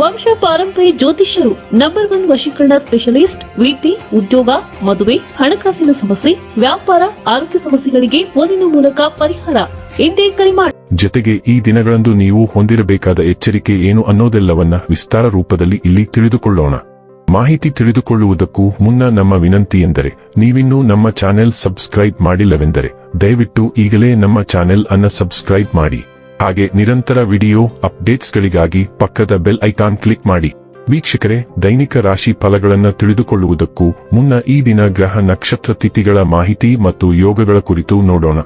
ವಂಶ ಪಾರಂಪರ್ಯ ಜ್ಯೋತಿಷ್ಯರು ನಂಬರ್ ಒನ್ ವಶೀಕರಣ ಸ್ಪೆಷಲಿಸ್ಟ್ ವೃತ್ತಿ ಉದ್ಯೋಗ, ಮದುವೆ, ಹಣಕಾಸಿನ ಸಮಸ್ಯೆ, ವ್ಯಾಪಾರ, ಆರೋಗ್ಯ ಸಮಸ್ಯೆಗಳಿಗೆ ಫೋನಿನ ಮೂಲಕ ಪರಿಹಾರ. ಎಂದೇ ಕರೆ ಮಾಡಿ ಜತೆಗೆ ಈ ದಿನಗಳಂದು ನೀವು ಹೊಂದಿರಬೇಕಾದ ಎಚ್ಚರಿಕೆ ಏನು ಅನ್ನೋದೆಲ್ಲವನ್ನ ವಿಸ್ತಾರ ರೂಪದಲ್ಲಿ ಇಲ್ಲಿ ತಿಳಿದುಕೊಳ್ಳೋಣ. ಮಾಹಿತಿ ತಿಳಿದುಕೊಳ್ಳುವುದಕ್ಕೂ ಮುನ್ನ ನಮ್ಮ ವಿನಂತಿ ಎಂದರೆ, ನೀವಿನ್ನೂ ನಮ್ಮ ಚಾನೆಲ್ ಸಬ್ಸ್ಕ್ರೈಬ್ ಮಾಡಿಲ್ಲವೆಂದರೆ, ದಯವಿಟ್ಟು ಈಗಲೇ ನಮ್ಮ ಚಾನೆಲ್ ಅನ್ನ ಸಬ್ಸ್ಕ್ರೈಬ್ ಮಾಡಿ. ಹಾಗೆ ನಿರಂತರ ವಿಡಿಯೋ ಅಪ್ಡೇಟ್ಸ್ಗಳಿಗಾಗಿ ಪಕ್ಕದ ಬೆಲ್ ಐಕಾನ್ ಕ್ಲಿಕ್ ಮಾಡಿ. ವೀಕ್ಷಕರೇ, ದೈನಿಕ ರಾಶಿ ಫಲಗಳನ್ನು ತಿಳಿದುಕೊಳ್ಳುವುದಕ್ಕೂ ಮುನ್ನ ಈ ದಿನ ಗ್ರಹ ನಕ್ಷತ್ರ ತಿಥಿಗಳ ಮಾಹಿತಿ ಮತ್ತು ಯೋಗಗಳ ಕುರಿತು ನೋಡೋಣ.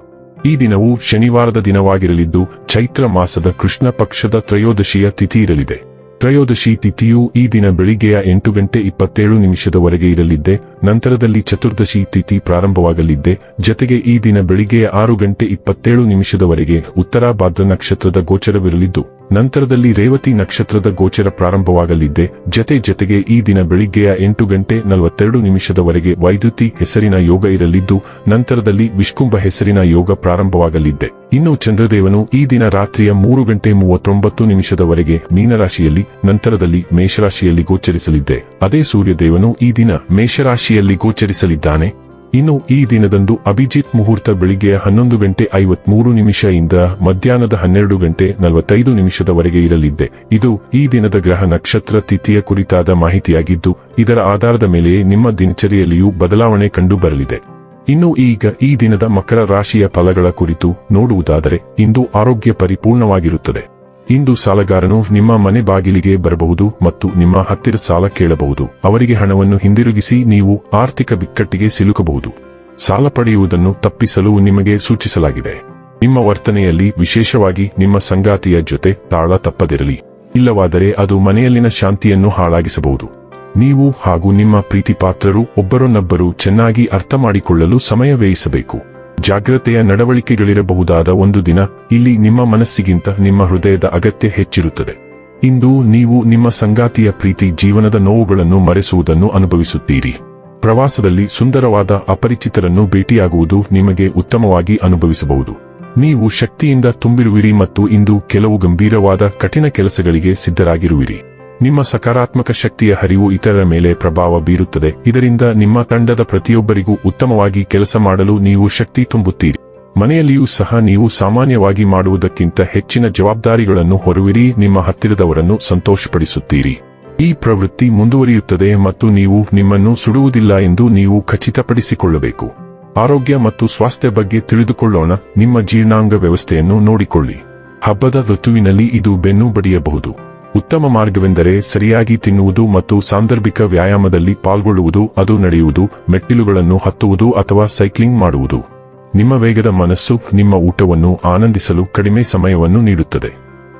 ಈ ದಿನವು ಶನಿವಾರದ ದಿನವಾಗಿರಲಿದ್ದು, ಚೈತ್ರ ಮಾಸದ ಕೃಷ್ಣ ಪಕ್ಷದ ತ್ರಯೋದಶಿಯ ತಿಥಿ ಇರಲಿದೆ. ತ್ರಯೋದಶಿ ತಿಥಿಯು ಈ ದಿನ ಬೆಳಿಗ್ಗೆಯ ಎಂಟು ಗಂಟೆ ಇಪ್ಪತ್ತೇಳು ನಿಮಿಷದವರೆಗೆ ಇರಲಿದ್ದೆ, ನಂತರದಲ್ಲಿ ಚತುರ್ದಶಿ ತಿಥಿ ಪ್ರಾರಂಭವಾಗಲಿದ್ದೆ, ಜತೆಗೆ ಈ ದಿನ ಬೆಳಿಗ್ಗೆಯ ಆರು ಗಂಟೆ ಇಪ್ಪತ್ತೇಳು ನಿಮಿಷದವರೆಗೆ ಉತ್ತರಾಭಾದ್ರ ನಕ್ಷತ್ರದ ಗೋಚರವಿರಲಿದ್ದು. ನಂತರದಲ್ಲಿ ರೇವತಿ ನಕ್ಷತ್ರದ ಗೋಚರ ಪ್ರಾರಂಭವಾಗಲಿದ್ದೆ. ಜತೆ ಜತೆಗೆ ಈ ದಿನ ಬೆಳಿಗ್ಗೆಯ ಎಂಟು ಗಂಟೆ ನಲವತ್ತೆರಡು ನಿಮಿಷದವರೆಗೆ ವೈದ್ಯುತಿ ಹೆಸರಿನ ಯೋಗ ಇರಲಿದ್ದು, ನಂತರದಲ್ಲಿ ವಿಷ್ಕುಂಭ ಹೆಸರಿನ ಯೋಗ ಪ್ರಾರಂಭವಾಗಲಿದ್ದೆ. ಇನ್ನು ಚಂದ್ರದೇವನು ಈ ದಿನ ರಾತ್ರಿಯ ಮೂರು ಗಂಟೆ ಮೂವತ್ತೊಂಬತ್ತು ನಿಮಿಷದವರೆಗೆ ಮೀನರಾಶಿಯಲ್ಲಿ, ನಂತರದಲ್ಲಿ ಮೇಷರಾಶಿಯಲ್ಲಿ ಗೋಚರಿಸಲಿದ್ದೆ. ಅದೇ ಸೂರ್ಯದೇವನು ಈ ದಿನ ಮೇಷರಾಶಿಯಲ್ಲಿ ಗೋಚರಿಸಲಿದ್ದಾನೆ. ಇನ್ನು ಈ ದಿನದಂದು ಅಭಿಜಿತ್ ಮುಹೂರ್ತ ಬೆಳಿಗ್ಗೆಯ ಹನ್ನೊಂದು ಗಂಟೆ ಐವತ್ಮೂರು ಇಂದ ಮಧ್ಯಾಹ್ನದ ಹನ್ನೆರಡು ಗಂಟೆ ನಲವತ್ತೈದು ನಿಮಿಷದವರೆಗೆ ಇರಲಿದ್ದೆ. ಇದು ಈ ದಿನದ ಗ್ರಹ ನಕ್ಷತ್ರ ತಿಥಿಯ ಕುರಿತಾದ ಮಾಹಿತಿಯಾಗಿದ್ದು, ಇದರ ಆಧಾರದ ಮೇಲೆ ನಿಮ್ಮ ದಿನಚರಿಯಲ್ಲಿಯೂ ಬದಲಾವಣೆ ಕಂಡು ಬರಲಿದೆ ಇನ್ನು ಈಗ ಈ ದಿನದ ಮಕರ ರಾಶಿಯ ಫಲಗಳ ಕುರಿತು ನೋಡುವುದಾದರೆ, ಇಂದು ಆರೋಗ್ಯ ಪರಿಪೂರ್ಣವಾಗಿರುತ್ತದೆ. ಇಂದು ಸಾಲಗಾರನು ನಿಮ್ಮ ಮನೆ ಬಾಗಿಲಿಗೆ ಬರಬಹುದು ಮತ್ತು ನಿಮ್ಮ ಹತ್ತಿರ ಸಾಲ ಕೇಳಬಹುದು. ಅವರಿಗೆ ಹಣವನ್ನು ಹಿಂದಿರುಗಿಸಿ ನೀವು ಆರ್ಥಿಕ ಬಿಕ್ಕಟ್ಟಿಗೆ ಸಿಲುಕಬಹುದು. ಸಾಲ ಪಡೆಯುವುದನ್ನು ತಪ್ಪಿಸಲು ನಿಮಗೆ ಸೂಚಿಸಲಾಗಿದೆ. ನಿಮ್ಮ ವರ್ತನೆಯಲ್ಲಿ ವಿಶೇಷವಾಗಿ ನಿಮ್ಮ ಸಂಗಾತಿಯ ಜೊತೆ ತಾಳ ತಪ್ಪದಿರಲಿ. ಇಲ್ಲವಾದರೆ ಅದು ಮನೆಯಲ್ಲಿನ ಶಾಂತಿಯನ್ನು ಹಾಳಾಗಿಸಬಹುದು. ನೀವು ಹಾಗೂ ನಿಮ್ಮ ಪ್ರೀತಿಪಾತ್ರರು ಒಬ್ಬರನ್ನೊಬ್ಬರು ಚೆನ್ನಾಗಿ ಅರ್ಥ ಮಾಡಿಕೊಳ್ಳಲು ಸಮಯ ವ್ಯಯಿಸಬೇಕು. ಜಾಗ್ರತೆಯ ನಡವಳಿಕೆಗಳಿರಬಹುದಾದ ಒಂದು ದಿನ, ಇಲ್ಲಿ ನಿಮ್ಮ ಮನಸ್ಸಿಗಿಂತ ನಿಮ್ಮ ಹೃದಯದ ಅಗತ್ಯ ಹೆಚ್ಚಿರುತ್ತದೆ. ಇಂದು ನೀವು ನಿಮ್ಮ ಸಂಗಾತಿಯ ಪ್ರೀತಿ ಜೀವನದ ನೋವುಗಳನ್ನು ಮರೆಸುವುದನ್ನು ಅನುಭವಿಸುತ್ತೀರಿ. ಪ್ರವಾಸದಲ್ಲಿ ಸುಂದರವಾದ ಅಪರಿಚಿತರನ್ನು ಭೇಟಿಯಾಗುವುದು ನಿಮಗೆ ಉತ್ತಮವಾಗಿ ಅನುಭವಿಸಬಹುದು. ನೀವು ಶಕ್ತಿಯಿಂದ ತುಂಬಿರುವಿರಿ ಮತ್ತು ಇಂದು ಕೆಲವು ಗಂಭೀರವಾದ ಕಠಿಣ ಕೆಲಸಗಳಿಗೆ ಸಿದ್ಧರಾಗಿರುವಿರಿ. ನಿಮ್ಮ ಸಕಾರಾತ್ಮಕ ಶಕ್ತಿಯ ಹರಿವು ಇತರರ ಮೇಲೆ ಪ್ರಭಾವ ಬೀರುತ್ತದೆ. ಇದರಿಂದ ನಿಮ್ಮ ತಂಡದ ಪ್ರತಿಯೊಬ್ಬರಿಗೂ ಉತ್ತಮವಾಗಿ ಕೆಲಸ ಮಾಡಲು ನೀವು ಶಕ್ತಿ ತುಂಬುತ್ತೀರಿ. ಮನೆಯಲ್ಲಿಯೂ ಸಹ ನೀವು ಸಾಮಾನ್ಯವಾಗಿ ಮಾಡುವುದಕ್ಕಿಂತ ಹೆಚ್ಚಿನ ಜವಾಬ್ದಾರಿಗಳನ್ನು ಹೊರುವಿರಿ. ನಿಮ್ಮ ಹತ್ತಿರದವರನ್ನು ಸಂತೋಷಪಡಿಸುತ್ತೀರಿ. ಈ ಪ್ರವೃತ್ತಿ ಮುಂದುವರಿಯುತ್ತದೆ ಮತ್ತು ನೀವು ನಿಮ್ಮನ್ನು ಸುಡುವುದಿಲ್ಲ ಎಂದು ನೀವು ಖಚಿತಪಡಿಸಿಕೊಳ್ಳಬೇಕು. ಆರೋಗ್ಯ ಮತ್ತು ಸ್ವಾಸ್ಥ್ಯ ಬಗ್ಗೆ ತಿಳಿದುಕೊಳ್ಳೋಣ. ನಿಮ್ಮ ಜೀರ್ಣಾಂಗ ವ್ಯವಸ್ಥೆಯನ್ನು ನೋಡಿಕೊಳ್ಳಿ. ಹಬ್ಬದ ಋತುವಿನಲ್ಲಿ ಇದು ಬೆನ್ನು ಬಡಿಯಬಹುದು. ಉತ್ತಮ ಮಾರ್ಗವೆಂದರೆ ಸರಿಯಾಗಿ ತಿನ್ನುವುದು ಮತ್ತು ಸಾಂದರ್ಭಿಕ ವ್ಯಾಯಾಮದಲ್ಲಿ ಪಾಲ್ಗೊಳ್ಳುವುದು, ಅದು ನಡೆಯುವುದು, ಮೆಟ್ಟಿಲುಗಳನ್ನು ಹತ್ತುವುದು ಅಥವಾ ಸೈಕ್ಲಿಂಗ್ ಮಾಡುವುದು. ನಿಮ್ಮ ವೇಗದ ಮನಸ್ಸು ನಿಮ್ಮ ಊಟವನ್ನು ಆನಂದಿಸಲು ಕಡಿಮೆ ಸಮಯವನ್ನು ನೀಡುತ್ತದೆ.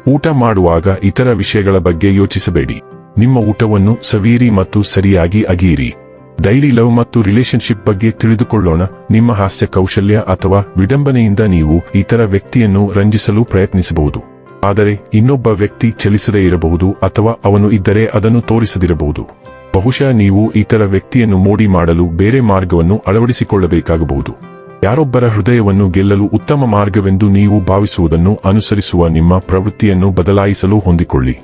ಊಟ ಮಾಡುವಾಗ ಇತರ ವಿಷಯಗಳ ಬಗ್ಗೆ ಯೋಚಿಸಬೇಡಿ. ನಿಮ್ಮ ಊಟವನ್ನು ಸವೀರಿ ಮತ್ತು ಸರಿಯಾಗಿ ಅಗಿಯಿರಿ. ಡೈಲಿ ಲವ್ ಮತ್ತು ರಿಲೇಶನ್ಶಿಪ್ ಬಗ್ಗೆ ತಿಳಿದುಕೊಳ್ಳೋಣ. ನಿಮ್ಮ ಹಾಸ್ಯ ಕೌಶಲ್ಯ ಅಥವಾ ವಿಡಂಬನೆಯಿಂದ ನೀವು ಇತರ ವ್ಯಕ್ತಿಯನ್ನು ರಂಜಿಸಲು ಪ್ರಯತ್ನಿಸಬಹುದು. ಆದರೆ ಇನ್ನೊಬ್ಬ ವ್ಯಕ್ತಿ ಚಲಿಸದೇ ಇರಬಹುದು ಅಥವಾ ಅವನು ಇದ್ದರೆ ಅದನ್ನು ತೋರಿಸದಿರಬಹುದು. ಬಹುಶಃ ನೀವು ಇತರ ವ್ಯಕ್ತಿಯನ್ನು ಮೋಡಿ ಮಾಡಲು ಬೇರೆ ಮಾರ್ಗವನ್ನು ಅಳವಡಿಸಿಕೊಳ್ಳಬೇಕಾಗಬಹುದು. ಯಾರೊಬ್ಬರ ಹೃದಯವನ್ನು ಗೆಲ್ಲಲು ಉತ್ತಮ ಮಾರ್ಗವೆಂದು ನೀವು ಭಾವಿಸುವುದನ್ನು ಅನುಸರಿಸುವ ನಿಮ್ಮ ಪ್ರವೃತ್ತಿಯನ್ನು ಬದಲಾಯಿಸಲು ಹೊಂದಿಕೊಳ್ಳಿ.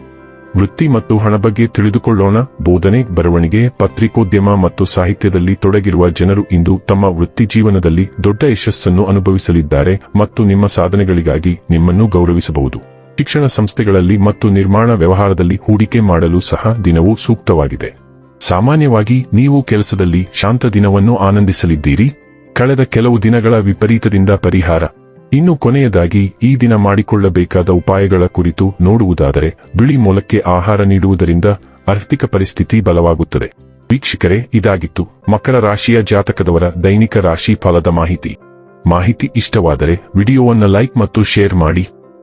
ವೃತ್ತಿ ಮತ್ತು ಹಣ ಬಗ್ಗೆ ತಿಳಿದುಕೊಳ್ಳೋಣ. ಬೋಧನೆ, ಬರವಣಿಗೆ, ಪತ್ರಿಕೋದ್ಯಮ ಮತ್ತು ಸಾಹಿತ್ಯದಲ್ಲಿ ತೊಡಗಿರುವ ಜನರು ಇಂದು ತಮ್ಮ ವೃತ್ತಿ ಜೀವನದಲ್ಲಿ ದೊಡ್ಡ ಯಶಸ್ಸನ್ನು ಅನುಭವಿಸಲಿದ್ದಾರೆ ಮತ್ತು ನಿಮ್ಮ ಸಾಧನೆಗಳಿಗಾಗಿ ನಿಮ್ಮನ್ನು ಗೌರವಿಸಬಹುದು. ಶಿಕ್ಷಣ ಸಂಸ್ಥೆಗಳಲ್ಲಿ ಮತ್ತು ನಿರ್ಮಾಣ ವ್ಯವಹಾರದಲ್ಲಿ ಹೂಡಿಕೆ ಮಾಡಲು ಸಹ ದಿನವು ಸೂಕ್ತವಾಗಿದೆ. ಸಾಮಾನ್ಯವಾಗಿ ನೀವು ಕೆಲಸದಲ್ಲಿ ಶಾಂತ ದಿನವನ್ನು ಆನಂದಿಸಲಿದ್ದೀರಿ. ಕಳೆದ ಕೆಲವು ದಿನಗಳ ವಿಪರೀತದಿಂದ ಪರಿಹಾರ. ಇನ್ನು ಕೊನೆಯದಾಗಿ ಈ ದಿನ ಮಾಡಿಕೊಳ್ಳಬೇಕಾದ ಉಪಾಯಗಳ ಕುರಿತು ನೋಡುವುದಾದರೆ ಬಿಳಿ ಮೂಲಕ್ಕೆ ಆಹಾರ ನೀಡುವುದರಿಂದ ಆರ್ಥಿಕ ಪರಿಸ್ಥಿತಿ ಬಲವಾಗುತ್ತದೆ. ವೀಕ್ಷಕರೇ, ಇದಾಗಿತ್ತು ಮಕರ ರಾಶಿಯ ಜಾತಕದವರ ದೈನಿಕ ರಾಶಿ ಫಲದ ಮಾಹಿತಿ. ಮಾಹಿತಿ ಇಷ್ಟವಾದರೆ ವಿಡಿಯೋವನ್ನು ಲೈಕ್ ಮತ್ತು ಶೇರ್ ಮಾಡಿ.